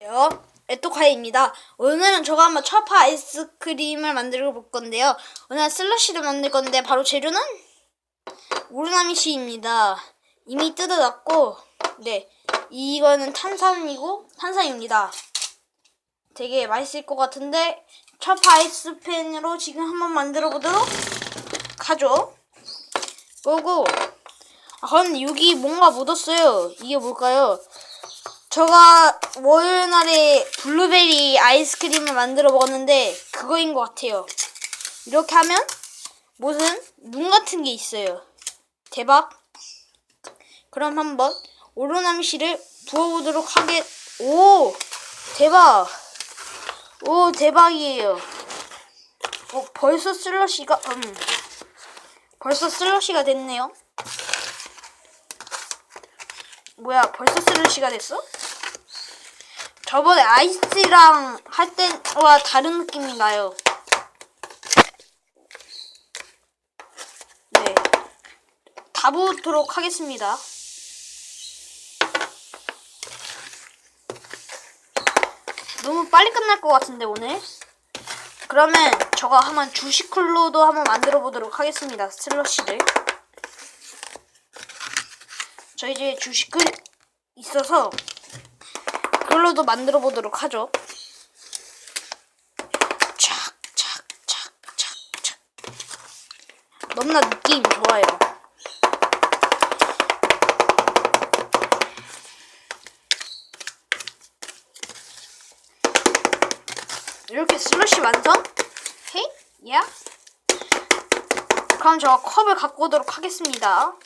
안녕하세요. 에토카이입니다. 오늘은 저가 한번 철파 아이스크림을 만들어 볼 건데요. 오늘 슬러시를 만들 건데 바로 재료는 오르나미시입니다. 이미 뜯어놨고, 네 이거는 탄산이고 탄산입니다. 되게 맛있을 것 같은데 철파 아이스펜으로 지금 한번 만들어 보도록 하죠. 그리고 아, 근데 여기 뭔가 묻었어요. 이게 뭘까요? 제가 월요일 날에 블루베리 아이스크림을 만들어 먹었는데 그거인 것 같아요. 이렇게 하면 무슨 눈 같은 게 있어요. 대박. 그럼 한번 오로나미씨를 부어보도록 하겠. 오 대박. 오 대박이에요. 어, 벌써 슬러시가 음 벌써 슬러시가 됐네요. 뭐야 벌써 슬러시가 됐어? 저번에 아이스랑 할 때와 다른 느낌이 나요. 네. 다 부도록 하겠습니다. 너무 빨리 끝날 것 같은데 오늘. 그러면 저가 한번 주시클로도 한번 만들어 보도록 하겠습니다. 슬러시를. 저 이제 주식을 있어서 그걸로도 만들어 보도록 하죠. 착 착 착 착 착 너무나 느낌 좋아요. 이렇게 슬러시 완성? 헤이? 야? 그럼 저 컵을 갖고 오도록 하겠습니다.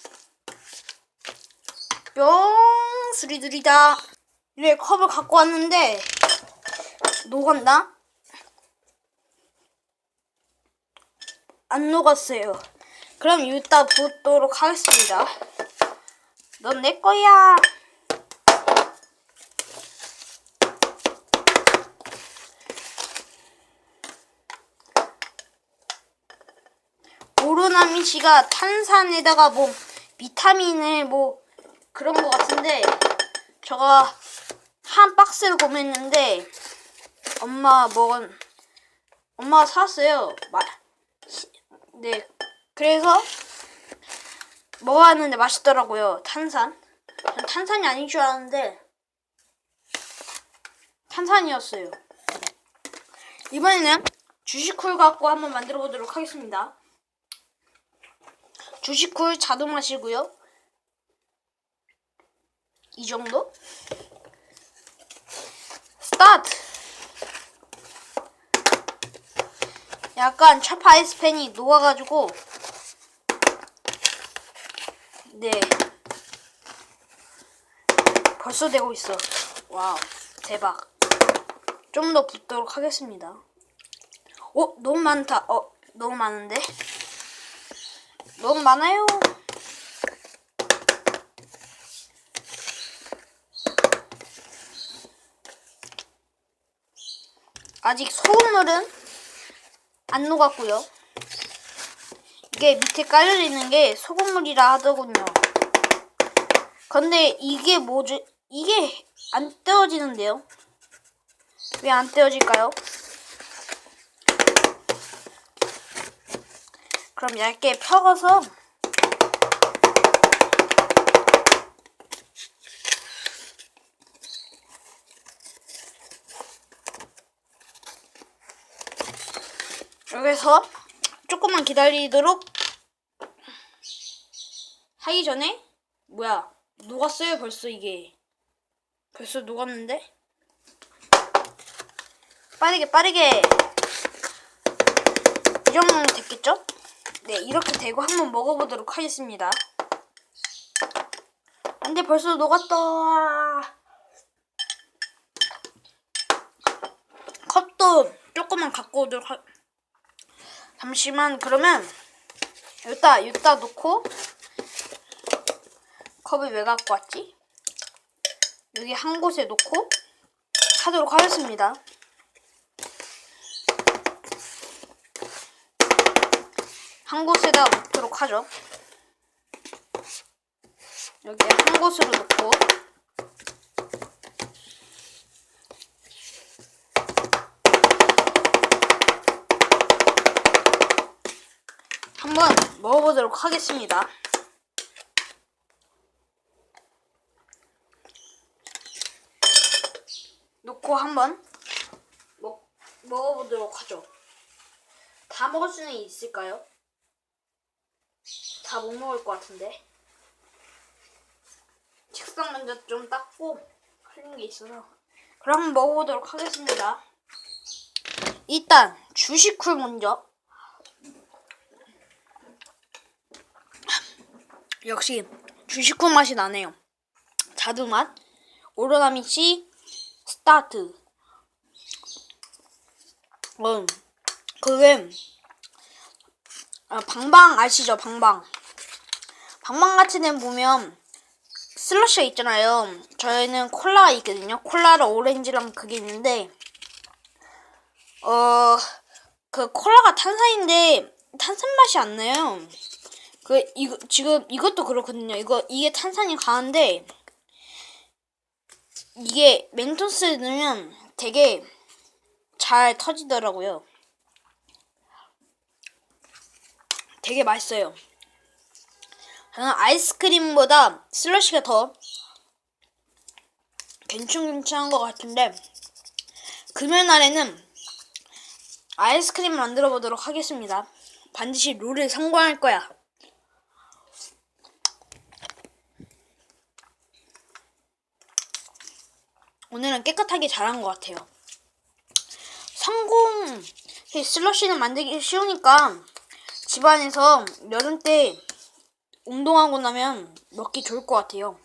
뿅 수리두리다 이래 컵을 갖고 왔는데 녹았나? 안 녹았어요. 그럼 이따 붓도록 하겠습니다. 넌 내 거야. 오로나미 씨가 탄산에다가 뭐 비타민을 뭐 그런 거 같은데 제가 한 박스를 구매했는데 엄마 먹은 엄마가 사왔어요. 마, 시- 네 그래서 먹어봤는데 맛있더라고요. 탄산. 전 탄산이 아닌 줄 알았는데 탄산이었어요. 이번에는 주식쿨 갖고 한번 만들어 보도록 하겠습니다. 주식쿨 자동 맛이고요. 이 정도? 스타트! 약간 철파 아이스 팬이 녹아가지고 네 벌써 되고 있어 와우 대박 좀 더 붓도록 하겠습니다 어? 너무 많다 어? 너무 많은데? 너무 많아요 아직 소금물은 안 녹았고요. 이게 밑에 깔려 있는 게 소금물이라 하더군요. 근데 이게 뭐지? 이게 안 떼어지는데요? 왜 안 떼어질까요? 그럼 얇게 펴서 여기서 조금만 기다리도록 하기 전에 뭐야 녹았어요 벌써 이게. 벌써 녹았는데? 빠르게 빠르게. 이 정도면 됐겠죠? 네 이렇게 되고 한번 먹어보도록 하겠습니다. 안돼 벌써 녹았다. 컵도 조금만 갖고 오도록 하... 잠시만 그러면 여기다 여기다 놓고 컵을 왜 갖고 왔지? 여기 한 곳에 놓고 하도록 하겠습니다. 한 곳에다 놓도록 하죠. 여기 한 곳으로 놓고 먹어보도록 하겠습니다. 놓고 한번 먹, 먹어보도록 하죠. 다 먹을 수는 있을까요? 다 못 먹을 것 같은데. 책상 먼저 좀 닦고 흘린 게 있어서. 그럼 먹어보도록 하겠습니다. 일단 주식쿨 먼저. 역시 주식쿨 맛이 나네요. 자두 맛. 오로나미 씨 스타트. 음, 그게 아, 방방 아시죠? 방방. 방방 같은 데 보면 슬러시가 있잖아요. 저희는 콜라가 있거든요. 콜라랑 오렌지랑 그게 있는데 어, 그 콜라가 탄산인데 탄산 맛이 안 나요. 그 이거 지금 이것도 그렇거든요. 이거 이게 탄산이 강한데 이게 멘토스에 넣으면 되게 잘 터지더라고요. 되게 맛있어요. 저는 아이스크림보다 슬러시가 더 괜찮괜찮은 것 같은데 금요일날에는 아이스크림 만들어 보도록 하겠습니다. 반드시 룰을 성공할 거야. 오늘은 깨끗하게 잘한 것 같아요. 성공! 이 슬러시는 만들기 쉬우니까 집안에서 여름 때 운동하고 나면 먹기 좋을 것 같아요.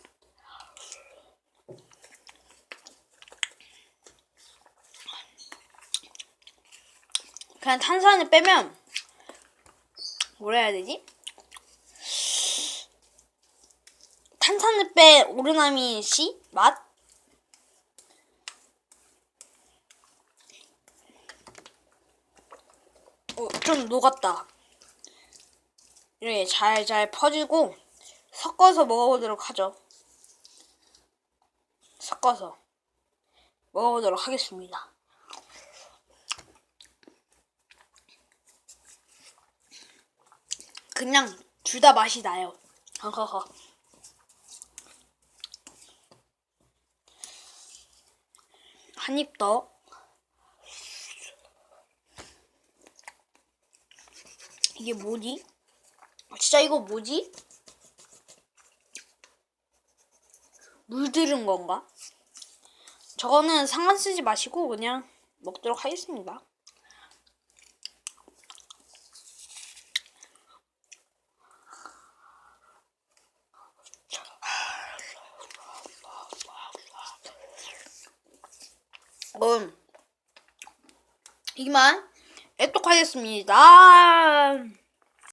그냥 탄산을 빼면 뭐라 해야 되지? 탄산을 빼 오르나미 씨 맛? 어, 좀 녹았다. 이렇게 잘잘 퍼지고 섞어서 먹어보도록 하죠. 섞어서 먹어보도록 하겠습니다. 그냥 둘 다 맛이 나요. 허허허. 한 입 더. 이게 뭐지? 아, 진짜 이거 뭐지? 물들은 건가? 저거는 상관 쓰지 마시고 그냥 먹도록 하겠습니다. 음, 이만 애똑하겠습니다.